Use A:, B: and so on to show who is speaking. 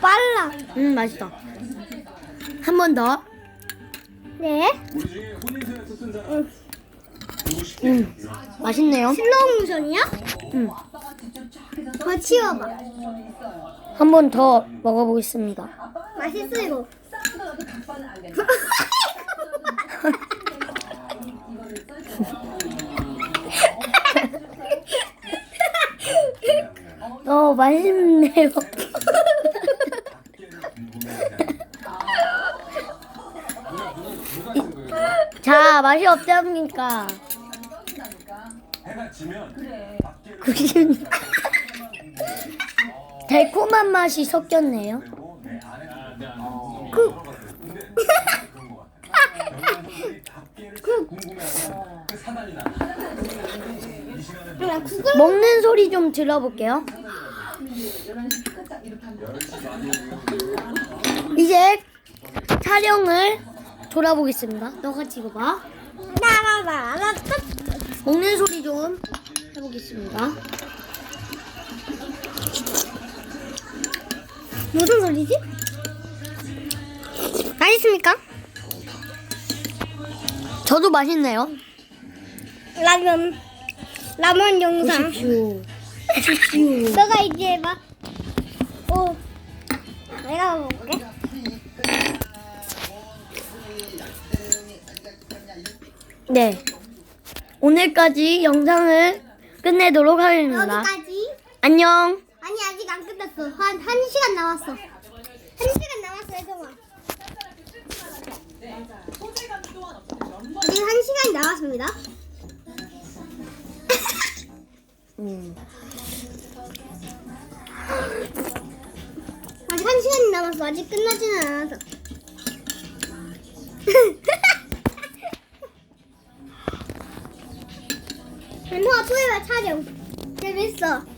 A: 빨라.
B: 음 맛있다. 한 번 더.
A: 네.
B: 음 맛있네요.
A: 슬로우 모션이야?
B: 음.
A: 더 치워봐.
B: 한 번 더 먹어보겠습니다.
A: 맛있어 이거.
B: 어 맛있네요. 자 맛이
C: 지면
B: 구십 달콤한 맛이 섞였네요.
C: 그
B: 먹는 소리 좀 들어볼게요. 이제 촬영을 돌아보겠습니다. 너가 찍어봐.
A: 나나나
B: 먹는 소리 좀 해보겠습니다.
A: 무슨 소리지? 맛있습니까?
B: 저도 맛있네요.
A: 라면 라면 영상.
B: 보십시오. 보십시오.
A: 너가 이제 해봐. 오. 내가 먹을게.
B: 네. 오늘까지 영상을 끝내도록 하겠습니다.
A: 여기까지.
B: 안녕.
A: 아니 아직 안 끝났어. 한 한 시간 남았어. 한 시간 남았어 혜정아. 지금 한 시간이 남았습니다.
B: 음.
A: 아직 한 시간이 남았어. 아직 끝나지는 않아서. 또 해봐 촬영. 재밌어.